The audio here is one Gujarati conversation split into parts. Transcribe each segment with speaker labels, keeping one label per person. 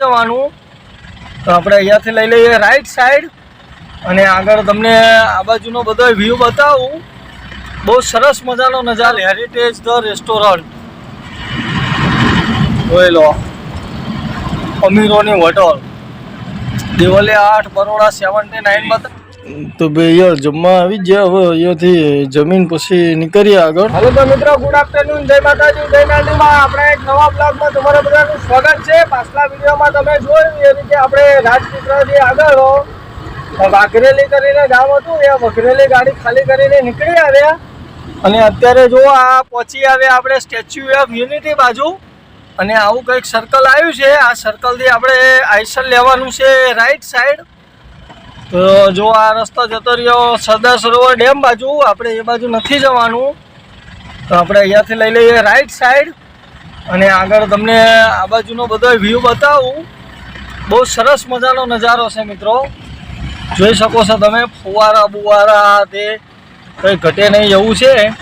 Speaker 1: જવાનું. તો આપણે અહીંયાથી લઈ લઈએ રાઈટ સાઈડ અને આગળ તમને આ બાજુનો બધો વ્યૂ બતાવું. બહુ સરસ મજાનો નજારો. હેરિટેજ ધ રેસ્ટોરન્ટ જોઈ લો. અમીરોની હોટલ દિવાલે આઠ, બરોડા સેવન્ટી નાઇન બતા તો બે યાર જમવા આવી ગયા હવે અહીંયાથી જમીન પછી નીકળીએ આગળ. હાલો તો મિત્રો ગુડ આફ્ટરનૂન જય માતાજી, જય નાનીમાં. આપણે એક નવા બ્લોગમાં તમારા બધાનું સ્વાગત છે. પાછલા વિડીયોમાં તમે જોયું એ રીતે આપણે રાજપીપળાથી આગળ વાઘરેલી કરીને ગામ હતું. એ વઘરેલી ગાડી ખાલી કરીને નીકળી આવ્યા. અને અત્યારે જો આ પહોંચી આવ્યા આપણે સ્ટેચ્યુ ઓફ યુનિટી બાજુ. અને આવું કંઈક સર્કલ આવ્યું છે. આ સર્કલથી આપણે આઈસર લેવાનું છે રાઈટ સાઈડ તો જો આ રસ્તો જતો રહ્યો સરદાર સરોવર ડેમ બાજુ, આપણે એ બાજુ નથી જવાનું. તો આપણે અહીંયાથી લઈ લઈએ રાઈટ સાઈડ અને આગળ તમને આ બાજુનો બધો વ્યૂ બતાવું. બહુ સરસ મજાનો નજારો છે મિત્રો. જોઈ શકો છો તમે, ફુવારા બુવારા, તે કંઈ ઘટે નહીં એવું છે.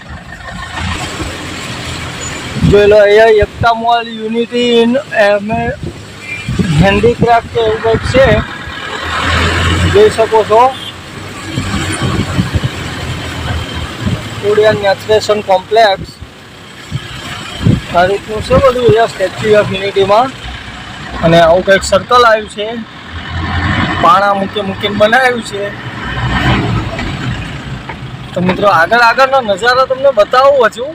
Speaker 1: જોઈ લો, અહીંયા એકતા મોલ, યુનિટી ઇન એમ, હેન્ડીક્રાફ્ટ એવું કંઈક છે. જોઈ શકો છો. ઉડિયન નેચરેશન કોમ્પ્લેક્સ આ રીતનું છે બધું અહીંયા સ્ટેચ્યુ ઓફ યુનિટીમાં અને આવું કંઈક સર્કલ આવ્યું છે. પાણા મૂકી મૂકીને બનાવ્યું છે. તો મિત્રો આગળ આગળનો નજારો તમને બતાવું હજુ.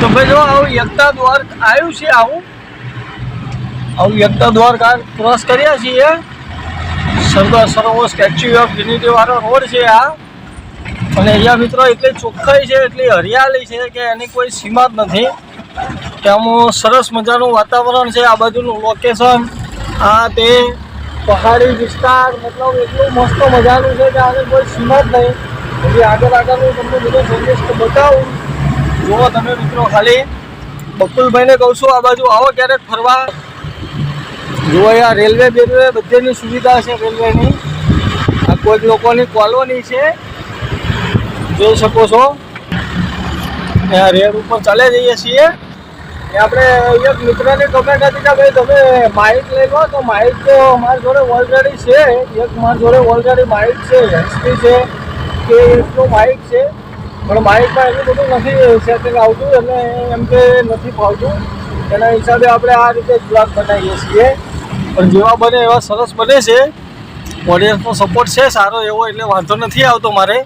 Speaker 1: તો ભાઈ જો આવું એકતા દ્વાર આવ્યું છે આવું. આવું એકતા દ્વારકા ક્રોસ કર્યા છીએ. Sardar Sarovar Statue of Unity વાળો રોડ છે આ. અને અહીંયા મિત્રો એટલી ચોખ્ખાઈ છે, એટલી હરિયાળી છે કે એની કોઈ સીમા જ નથી. ત્યાં સરસ મજાનું વાતાવરણ છે, આ બાજુનું લોકેશન આ તે પહાડી વિસ્તાર, મતલબ એટલું મસ્ત મજાનું છે કે આની કોઈ સીમા જ નહીં. પછી આગળ આગળનું તમને બધો સંદેશ બતાવું. જુઓ તમે મિત્રો ખાલી. બકુલભાઈને કહું છું, આ બાજુ આવો ક્યારેક ફરવા. જુઓ અહીંયા રેલવે બેલવે બધેની સુવિધા છે રેલવેની. આ કોઈક લોકોની કોલોની છે. જોઈ શકો છો. ત્યાં રેલ ઉપર ચાલે જઈએ છીએ. એ આપણે એક મિત્રને કમેન્ટ હતી કે ભાઈ તમે માઇક લઈ લો તો માઇક તો મારી જોડે ઓલરેડી છે. એક મારી જોડે ઓલરેડી માઇક છે એક્સપી છે, કે એટલું માઇક છે. પણ માઇકમાં એટલું બધું નથી સેટિંગ આવતું અને એમ કે નથી ફાવતું. એના હિસાબે આપણે આ રીતે બ્લોગ બનાવીએ છીએ. પણ જેવા બને એવા સરસ બને છે. ઓડિયન્સનો સપોર્ટ છે, સારો એવો, એટલે વાંધો નથી આવતો મારે.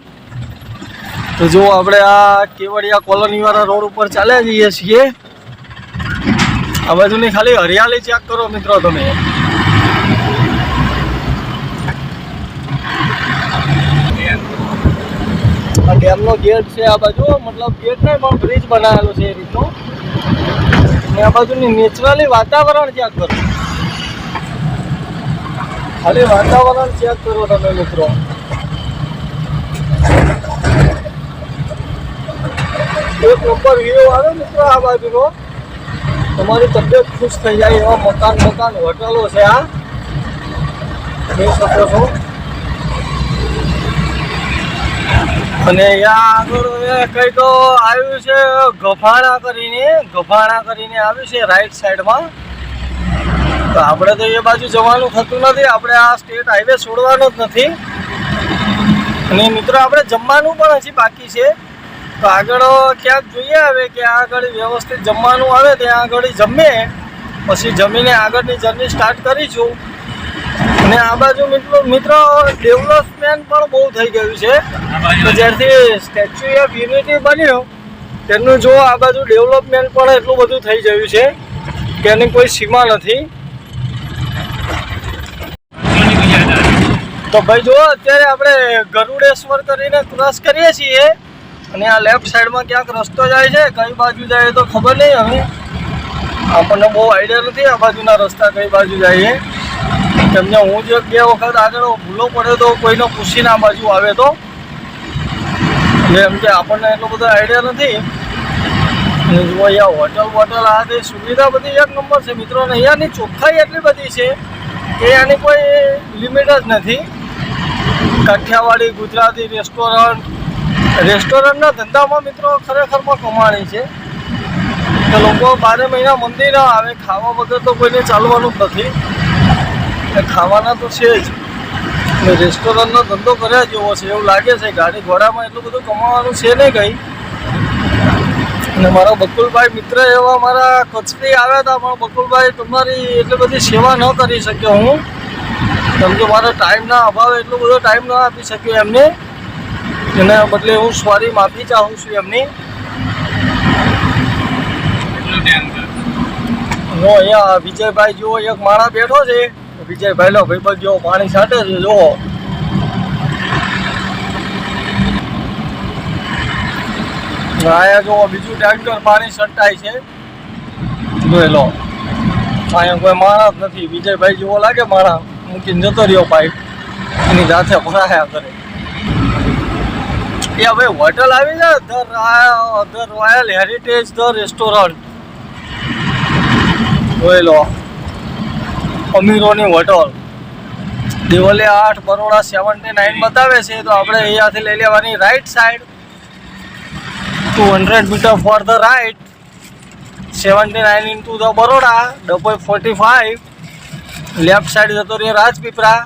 Speaker 1: તો જો આપણે આ કેવડિયા કોલોનીવાળા રોડ ઉપર ચાલ્યા જઈએ છીએ. આ બાજુની ખાલી હરિયાળી ચેક કરો મિત્રો તમે. આ ડેમનો ગેટ છે આ બાજુ મતલબ ગેટ નહીં, પણ બ્રિજ બનાવેલો છે એ રીતનો. અને આ બાજુની નેચરલી વાતાવરણ ચેક કરો. ખાલી વાતાવરણ ચેક કરો તમે મિત્રો. એક ઉપર વ્યૂ આવે મિત્રો આ બાજુનો. તમારી તબિયત ખુશ થઈ જાય એવા મકાન મકાન હોટલો છે આ. જોઈ શકો છો. અને અહીંયા આગળ કઈ તો આવ્યું છે ગફાણા કરીને ગફાણા કરીને આવ્યું છે રાઈટ સાઈડમાં તો આપણે તો એ બાજુ જવાનું થતું નથી, આપણે આ સ્ટેટ હાઈવે છોડવાનો જ નથી. અને મિત્રો, આપણે જમવાનું પણ હજી બાકી છે. તો આગળ ક્યાંક જોઈએ હવે કે આગળ વ્યવસ્થિત જમવાનું આવે, ત્યાં આગળ જમીએ. પછી જમીને આગળની જર્ની સ્ટાર્ટ કરીશું. અને આ બાજુ મિત્રો મિત્રો ડેવલપમેન્ટ પણ બહુ થઈ ગયું છે. તો જ્યારથી સ્ટેચ્યુ ઓફ યુનિટી બન્યો તેનું જો આ બાજુ ડેવલપમેન્ટ પણ એટલું બધું થઈ ગયું છે કે એની કોઈ સીમા નથી. તો ભાઈ જો અત્યારે આપણે ગરુડેશ્વર કરીને ક્રોસ કરીએ છીએ. અને આ લેફ્ટ સાઈડમાં ક્યાંક રસ્તો જાય છે, કઈ બાજુ જાય તો ખબર નહીં. હવે આપણને બહુ આઈડિયા નથી આ બાજુના રસ્તા કઈ બાજુ જાય છે તેમને હું જે બે વખત આગળ ભૂલો પડ્યો તો કોઈનો પૂછીને આ બાજુ આવે તો. એટલે એમ કે આપણને એટલો બધો આઈડિયા નથી. અને અહીંયા હોટલ વોટલ આ તે સુવિધા બધી એક નંબર છે. મિત્રો, અને અહીંયાની ચોખ્ખાઈ એટલી બધી છે કે આની કોઈ લિમિટ જ નથી. કાઠિયાવાડી, ગુજરાતી રેસ્ટોરન્ટ રેસ્ટોરન્ટના ધંધામાં મિત્રો ખરેખરમાં કમાણી છે. તો લોકો બારે મહિના મંદિર આવે, ખાવા વગર તો કોઈને ચાલવાનું જ નથી. ખાવાના તો છે જ. રેસ્ટોરન્ટનો ધંધો કર્યા જેવો છે. એવું લાગે છે ગાડી ઘોડામાં એટલું બધું કમાવાનું છે નહીં કંઈ. અને મારા બકુલભાઈ મિત્ર એવા મારા કચ્છથી આવ્યા હતા. પણ બકુલભાઈ તમારી એટલી બધી સેવા ન કરી શક્યો હું. કેમ કે મારા ટાઈમના અભાવે એટલો બધો ટાઈમ ન આપી શક્યો એમને. એના બદલે હું સોરી માફી ચાહું છું એમની. હું અહીંયા વિજયભાઈ જુઓ, એક માણા બેઠો છે. વિજયભાઈ લો ભાઈબંધ જો પાણી છાંટે છે જુઓ. અહીંયા જુઓ બીજું ટેન્કર પાણી છંટાય છે. જોઈ લો. અહીંયા કોઈ માણસ નથી. વિજયભાઈ જેવો લાગે માણસ મૂકીને જતો રહ્યો પાઇપ એની સાથે ભરાયા કરે. એ હવે હોટલ આવી જાય? ધ ધર રોયલ હેરિટેજ ધ રેસ્ટોરન્ટ જોઈ લો. અમીરોની હોટલ. દિવલે આઠ, બરોડા સેવન્ટી નાઇન બતાવે છે, તો આપણે અહીંયાથી લઈ લેવાની right side two hundred metre for the right seventy nine into the Baroda double forty five left side જતો રહીએ રાજપીપળા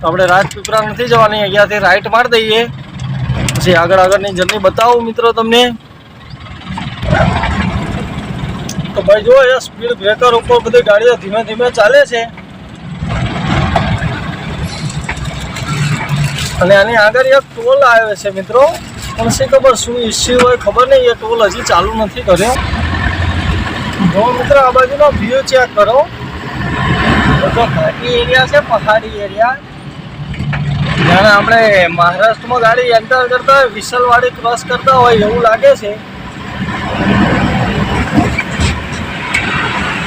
Speaker 1: તો આપણે રાજપીપળા નથી જવાની, અહીંયાથી રાઈટ મારી દઈએ. પછી આગળ આગળની જર્ની બતાવું મિત્રો તમને. તો ભાઈ જો એ સ્પીડ બ્રેકર ઉપર બધી ગાડીઓ ધીમે ધીમે ચાલે છે. અને આની આગળ એક ટોલ આવે છે મિત્રો. પણ શી ખબર શું ઇસ્યુ હોય ખબર નહીં, એ ટોલ હજી ચાલુ નથી કર્યો. જો મિત્ર, આ બાજુનો વ્યૂ ચેક કરો. બધો ઘાટી એરિયા છે, પહાડી એરિયા જાણે આપણે મહારાષ્ટ્રમાં ગાડી એન્ટર કરતા હોય વિસલવાડી ક્રોસ કરતા હોય એવું લાગે છે.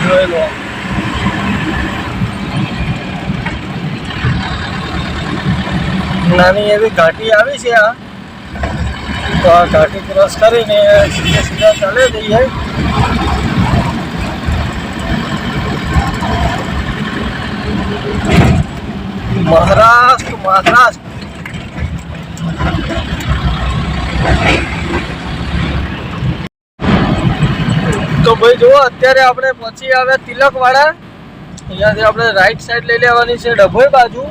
Speaker 1: જોઈ લો નાની એવી ઘાટી આવી છે આ. તો આ ઘાટી ક્રોસ કરીને સીધા સીધા ચાલે જઈએ મહારાષ્ટ્ર મહારાષ્ટ્ર. તો ભાઈ જુઓ, અત્યારે આપણે પછી આવ્યા તિલકવાળા અહીંયાથી આપણે રાઈટ સાઈડ લઈ લેવાની છે ડભોઈ બાજુ.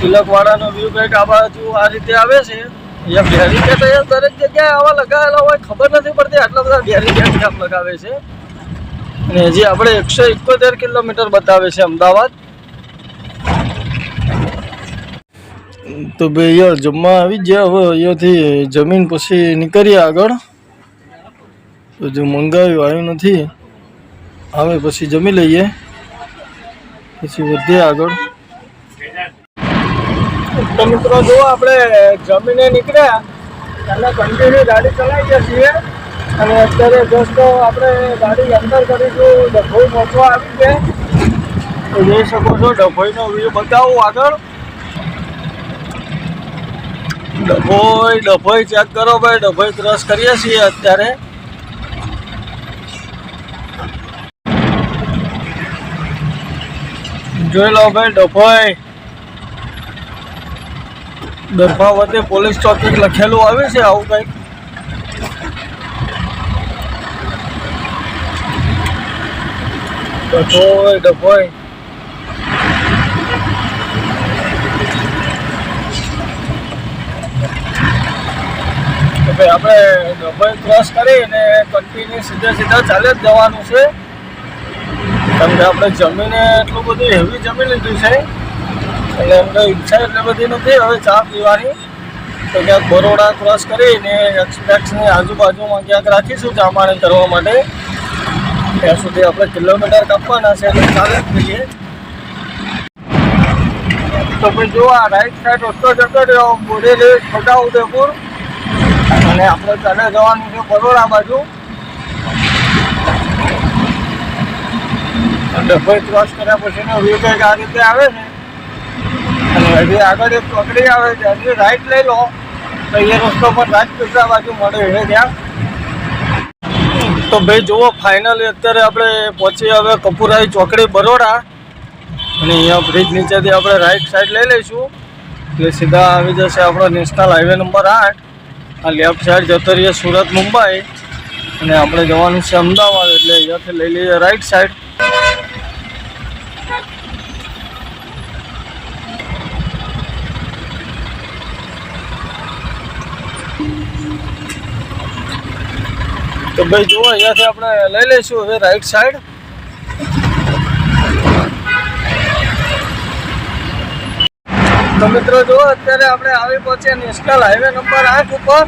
Speaker 1: તિલકવાળાનો વ્યૂ કંઈક આ બાજુ આ રીતે આવે છે. અહીંયા બેરીકેટ અહીંયા દરેક જગ્યાએ આવા લગાવેલા હોય, ખબર નથી પડતી આટલા બધા બેરીકેટ કેમ લગાવે છે. અને હજી આપણે એકસો એકોતેર કિલોમીટર બતાવે છે અમદાવાદ. તો ભાઈ અહીંયા જમવા આવી ગયા હવે અહીંયાથી જમીન પછી નીકળીએ આગળ. તો જો મંગાવ્યું આવ્યું નથી, આવે પછી જમી લઈએ. પછી વધીએ આગળ. તો મિત્રો, જો આપણે જમીને નીકળ્યા એટલે કન્ટિન્યુ ગાડી ચલાવીએ છીએ, અને અત્યારે જસ્ટ આપણે ગાડી અંદર કરીશું, ડભોઈ પહોંચવા આવી છે તો જોઈ શકો છો, ડભોઈનો વ્યૂ બતાવું આગળ. ડભોઈ ડભોઈ ચેક કરો ભાઈ, ડભોઈ ક્રોસ કરીએ છીએ અત્યારે. જોઈ લો ભાઈ ડફોય ડફા વચ્ચે પોલીસ ચોકી લખેલું આવે છે આવું કંઈક. ડભોઈ. ભાઈ, આપણે ડભોઈ ક્રોસ કરીને કન્ટિન્યુ સીધે સીધા ચાલે જ જવાનું છે. કેમ કે આપણે જમીને એટલું બધું હેવી જમી લીધું છે. એટલે એમને ઈચ્છા એટલે બધી નથી. હવે ચા પીવાની. તો ક્યાંક બરોડા ક્રોસ કરીને એક્સપ્રેક્સની આજુબાજુમાં ક્યાંક રાખીશું ચા પાણી કરવા માટે. ત્યાં સુધી આપણે કિલોમીટર કાપવાના છે એટલે ચાલે જ જઈએ તો ભાઈ જો આ રાઈટ સાઈડ રસ્તો જતો રહ્યો બોડેલી છોટા ઉદેપુર અને આપણે ચાલે જવાનું છે બરોડા બાજુ. ડભોઈ ક્રોસ કર્યા પછીનો કંઈક આ રીતે આવે છે અને હજી આગળ એક ચોકડી આવે છે, હજી રાઈટ લઈ લો, તો એ રસ્તો પર રાજપીપળા બાજુ મળે છે, ત્યાં. તો ભાઈ જુઓ ફાઇનલી અત્યારે આપણે પહોંચી હવે કપુરાઈ ચોકડી બરોડા, અને અહીંયા બ્રિજ નીચેથી આપણે રાઈટ સાઈડ લઈ લઈશું. એટલે સીધા આવી જશે આપણો નેશનલ હાઈવે નંબર આઠ. આ લેફ્ટ સાઈડ જતો રહીએ સુરત મુંબઈ. અને આપણે જવાનું છે અમદાવાદ, એટલે અહીંયાથી લઈ લઈએ રાઈટ સાઈડ તો ભાઈ જુઓ, અહીંયાથી આપણે લઈ લઈશું હવે રાઈટ સાઈડ તો મિત્રો જુઓ, અત્યારે આપણે આવી પહોંચ્યા નેશનલ હાઈવે નંબર આઠ ઉપર.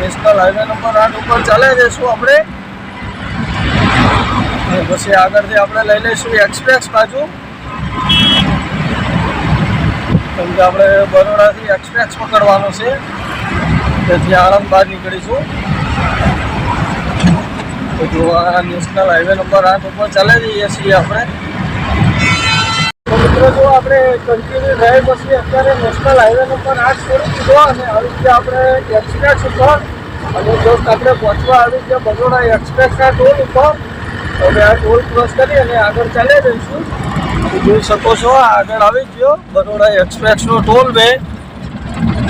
Speaker 1: નેશનલ હાઈવે નંબર આઠ ઉપર ચાલે જઈશું આપણે? પછી આગળથી આપણે લઈ લઈશું એક્સપ્રેસ બાજુ. કેમ કે આપણે બરોડાથી એક્સપ્રેસ પકડવાનું છે. તેથી આણંદ બહાર નીકળીશું. તો જો આ નેશનલ હાઈવે નંબર આઠ ઉપર ચાલે જઈએ છીએ આપણે મિત્રો જો આપણે કન્ટિન્યુ રહે પછી અત્યારે નેશનલ હાઈવે નંબર આઠ છોડી દીધો અને આવી રીતે આપણે એક્સપ્રેસ ઉપર અને જસ્ટ આપણે પહોંચવા આવી રીતે બરોડા એક્સપ્રેસના ટોલ ઉપર હવે આ ટોલ ક્રોસ કરી અને આગળ ચાલી જઈશું. જોઈ શકો છો આગળ આવી ગયો બરોડા એક્સપ્રેસનો ટોલ વે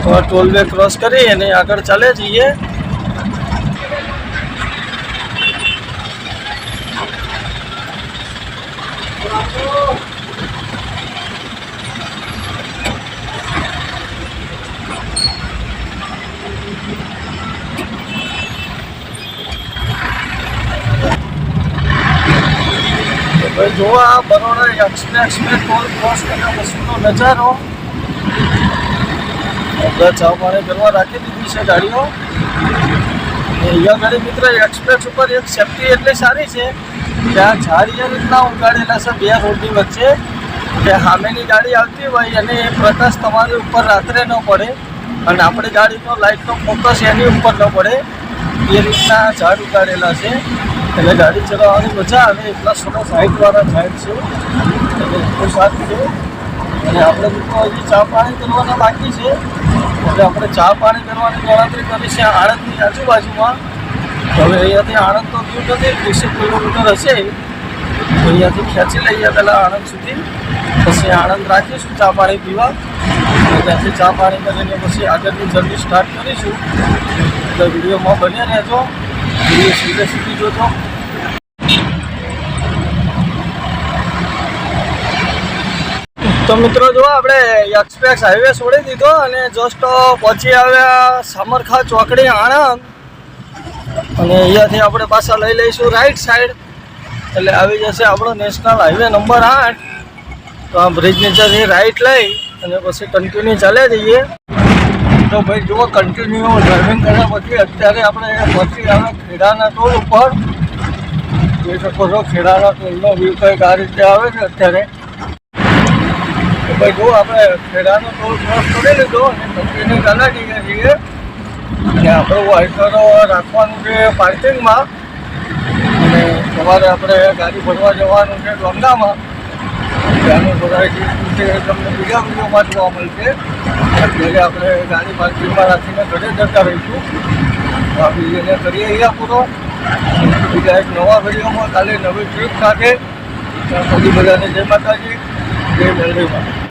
Speaker 1: તો આ ટોલ ક્રોસ કરી અને આગળ ચાલે જઈએ. આ બરોડા એક્સપ્રેસ ટોલ ક્રોસ કર્યા વસ્તુનો નજારો. આપણે ચા પાણી કરવા રાખી દીધી છે ગાડીઓ. અહીંયા ગાડી મિત્ર એક્સપ્રેસ ઉપર એક સેફટી એટલી સારી છે કે આ ઝાડ એ રીતના ઉગાડેલા છે બે રોડની વચ્ચે. કે સામેની ગાડી આવતી હોય અને એ પ્રકાશ તમારી ઉપર રાત્રે ન પડે અને આપણી ગાડીનો લાઇટનો ફોકસ એની ઉપર ન પડે. એ રીતના ઝાડ ઉગાડેલા છે. એટલે ગાડી ચલાવવાની મજા આવે, એટલા સરસ હાઇટવાળા ઝાડ છે. એટલે સારું છે. અને આપણે મિત્રો હજી ચા પાણી કરવાના બાકી છે. એટલે આપણે ચા પાણી કરવાની ગણતરી કરી છે આણંદની આજુબાજુમાં. હવે અહીંયાથી આણંદ તો દૂર નથી ત્રીસેક કિલોમીટર હશે. અહીંયાથી ખેંચી લઈએ પહેલાં આણંદ સુધી. પછી આણંદ રાખીશું ચા પાણી પીવા. ત્યાંથી ચા પાણી કરીને પછી આગળની જર્ની સ્ટાર્ટ કરીશું. એટલે વિડીયોમાં બની રહેજો. વીડિયો સીધે સુધી જોજો. તો મિત્રો જો આપણે એક્સપ્રેસ હાઈવે છોડી દીધો અને જસ્ટ પહોંચી આવ્યા સામરખા ચોકડી આણંદ. અને અહીંયાથી આપણે પાછા લઈ લઈશું રાઈટ સાઈડ એટલે આવી જશે આપણો નેશનલ હાઈવે નંબર આઠ. તો આ બ્રિજ નીચેથી રાઈટ લઈ અને પછી કન્ટિન્યુ ચાલે જઈએ. તો ભાઈ જુઓ કન્ટિન્યુ ડ્રાઇવિંગ કર્યા પછી અત્યારે આપણે પહોંચી આવ્યા ખેડાના ટોલ ઉપર. જોઈ શકો છો, ખેડાના ટોલનો વ્યૂ કંઈક આ રીતે આવે છે અત્યારે. તો ભાઈ જો આપણે ખેડાનો ટોલ કરી લીધો અને કન્ટિન્યુ ચાલા જઈએ છીએ. અને આપણો વાઇકરો રાખવાનું છે પાર્કિંગમાં. અને સવારે આપણે ગાડી ભરવા જવાનું છે ડોંગામાં ત્યાંનું બધા છે. તમને બીજા વિડીયોમાં જોવા મળશે. અત્યારે આપણે ગાડી પાર્કિંગમાં રાખીને ઘરે જતા રહીશું. આ વિડીયોને કરીએ અહીંયા પૂરો. બીજા એક નવા વિડીયોમાં કાલે નવી ટ્રીપ સાથે. ત્યાં સુધી બધાને જય માતાજી. જય મેલડીમાં